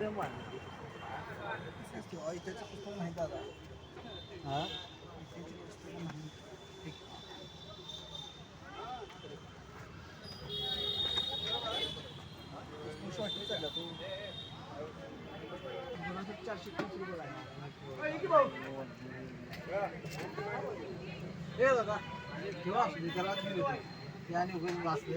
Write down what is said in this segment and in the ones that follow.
विक्रम वाढला इथेच पुस्तक माहीत दादा हां इथेच पुस्तक शॉर्टली चालला तो चारशे तीस रुपये हे दादा. ठेवा असू दे, त्याला मी देतो ते आणि वाचले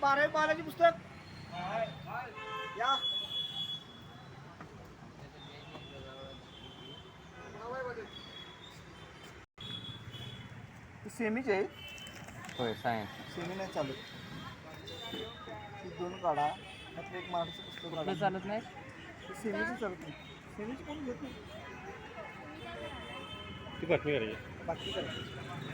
बारावी बाराची पुस्तक. या. सेमीचे आहे. होय सायन्स सेमी नाही चालू ही दोन काढा त्यातलं एक मराठीचं पुस्तक काढा. चालत नाही? सेमीची चालत नाही. सेमीची कोण घेत नाही? ती बातमी करायची. बाकी करायची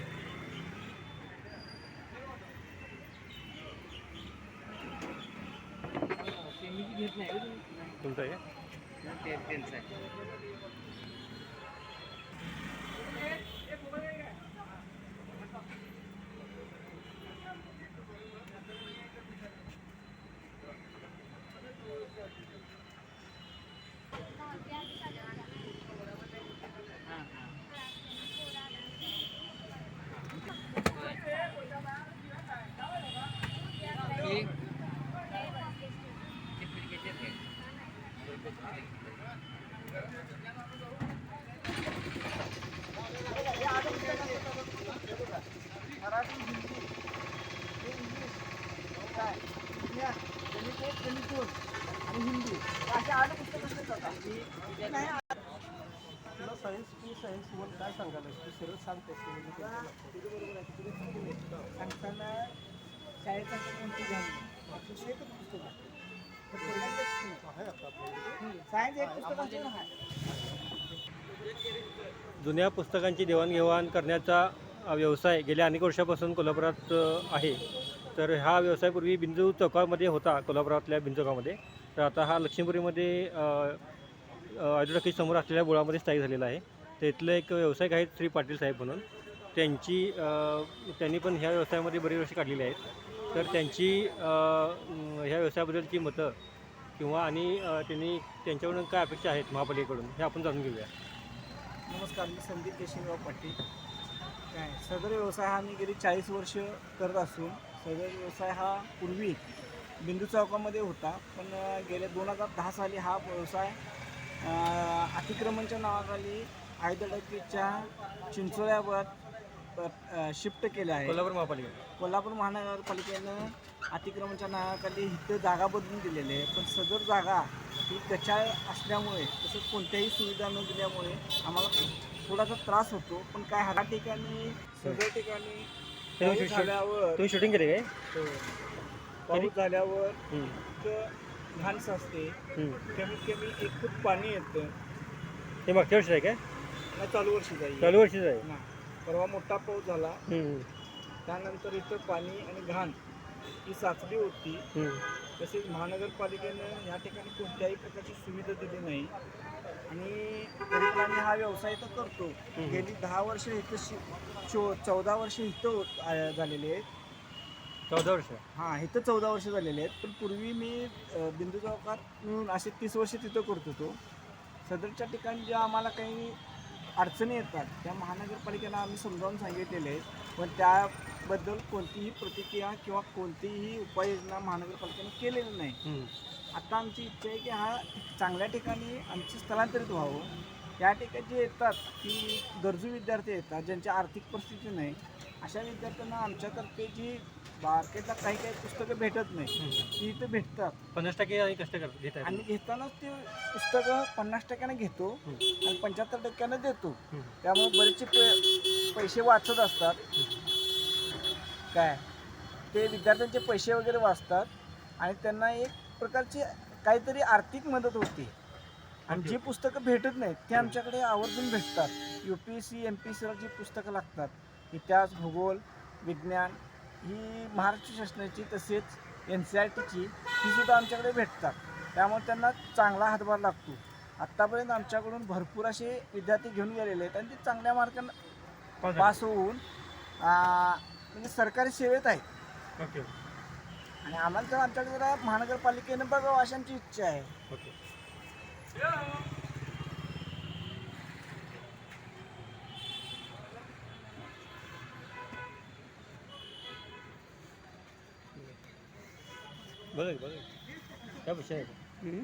तुमचं आहे का? त्यांचं आहे मराठी हिंदी हे इंग्लिश काय या गणित एक गणित दोन आणि हिंदी असे आठ पुस्तकं असतात आता. नाही तुला सायन्स तू सायन्स काय सांगायला तू सरळ सांगतेस. सांगताना शाळेत कोणती घ्यावी पुस्तक. सायन्स एक पुस्तक जुन्या पुस्तकांची देवाणघेवाण करण्याचा व्यवसाय गेल्या अनेक वर्षापासून कोल्हापुरात आहे. तर हा व्यवसाय पूर्वी बिंदू चौकामध्ये होता कोल्हापुरातल्या बिंदू चौकामध्ये. तर आता हा लक्ष्मीपुरीमध्ये आयोजकी समोर असलेल्या बुळामध्ये स्थायिक झालेला आहे. तेथलं एक व्यावसायिक आहेत श्री पाटील साहेब म्हणून. त्यांची त्यांनी पण ह्या व्यवसायामध्ये बरीच वर्षे काढलेली आहेत. तर त्यांची ह्या व्यवसायाबद्दलची मतं किंवा आणि त्यांनी त्यांच्याकडून काय अपेक्षा आहेत महापालिकेकडून हे आपण जाणून घेऊया. नमस्कार मी संदीप केशवराव पाटील. काय सदर व्यवसाय हा मी गेली चाळीस वर्ष करत असून सदर व्यवसाय हा पूर्वी बिंदू चौकामध्ये होता. पण गेल्या दोन हजार दहा साली हा व्यवसाय अतिक्रमणच्या नावाखाली आयदडकीच्या चिंचोळ्यावर शिफ्ट केले आहे. कोल्हापूर महापालिका कोल्हापूर महानगरपालिकेनं अतिक्रमणच्या नावाखाली इथं जागा बदलून दिलेली आहे. पण सदर जागा ही गचाळ असल्यामुळे तसंच कोणत्याही सुविधा न दिल्यामुळे आम्हाला थोडासा त्रास होतो. पण काय ह्या ठिकाणी सदर ठिकाणी झाल्यावर शूटिंग केले काय? हो. पाऊस झाल्यावर घाण साचते हम्म. कमीत कमी एक फूट पाणी येतं. हे मागच्या वर्षी आहे काय? चालू वर्षी जाईल चालू वर्षीच आहे. ना परवा मोठा पाऊस झाला. हम्म, त्यानंतर इथं पाणी आणि घाण ही साचली होती. हम्म. तसेच महानगरपालिकेनं या ठिकाणी कोणत्याही प्रकारची सुविधा दिली नाही. आणि आम्ही हा व्यवसाय तर करतो. गेली दहा वर्ष इथं शि चो चौदा वर्ष इथं होत- आ- झालेले आहेत. चौदा वर्ष. हां इथं चौदा वर्ष झालेले आहेत. पण पूर्वी मी अ, बिंदू चौकात मिळून असे तीस वर्ष तिथं करत होतो. सदरच्या ठिकाणी ज्या आम्हाला काही अडचणी येतात त्या महानगरपालिकेला आम्ही समजावून सांगितलेले आहेत. पण त्याबद्दल कोणतीही प्रतिक्रिया किंवा कोणतीही उपाययोजना महानगरपालिकेने केलेली नाही. हम्म. आता आमची इच्छा आहे की हा चांगल्या ठिकाणी आमचे स्थलांतरित व्हावं. या ठिकाणी जे येतात की गरजू विद्यार्थी येतात ज्यांची आर्थिक परिस्थिती नाही अशा विद्यार्थ्यांना आमच्यातर्फे जी मार्केटला काही काही पुस्तकं भेटत नाही ती इथं भेटतात. पन्नास टक्के आणि कष्ट कर घेत आणि घेतानाच ते पुस्तकं पन्नास टक्क्यानं घेतो. आणि पंच्याहत्तर टक्क्यानं देतो. त्यामुळे बरेचसे पे पैसे वाचत असतात. काय? ते विद्यार्थ्यांचे पैसे वगैरे वाचतात आणि त्यांना एक प्रकारची काहीतरी आर्थिक मदत होते. आणि. जी पुस्तकं भेटत नाहीत ते आमच्याकडे आवर्जून भेटतात. U P S C M P सीला जी पुस्तकं लागतात इतिहास भूगोल विज्ञान ही महाराष्ट्र शासनाची तसेच एन सी आर टीची ही सुद्धा आमच्याकडे भेटतात. त्यामुळे त्यांना चांगला हातभार लागतो. आत्तापर्यंत आमच्याकडून भरपूर असे विद्यार्थी घेऊन गेलेले आहेत आणि ते चांगल्या मार्कानं पास होऊन म्हणजे सरकारी सेवेत आहेत. ओके. आणि आम्हाला तर आमच्याकडे जरा महानगरपालिकेनं बघावं अशी आमची इच्छा आहे. ओके. बघा बघा काय विषय आहे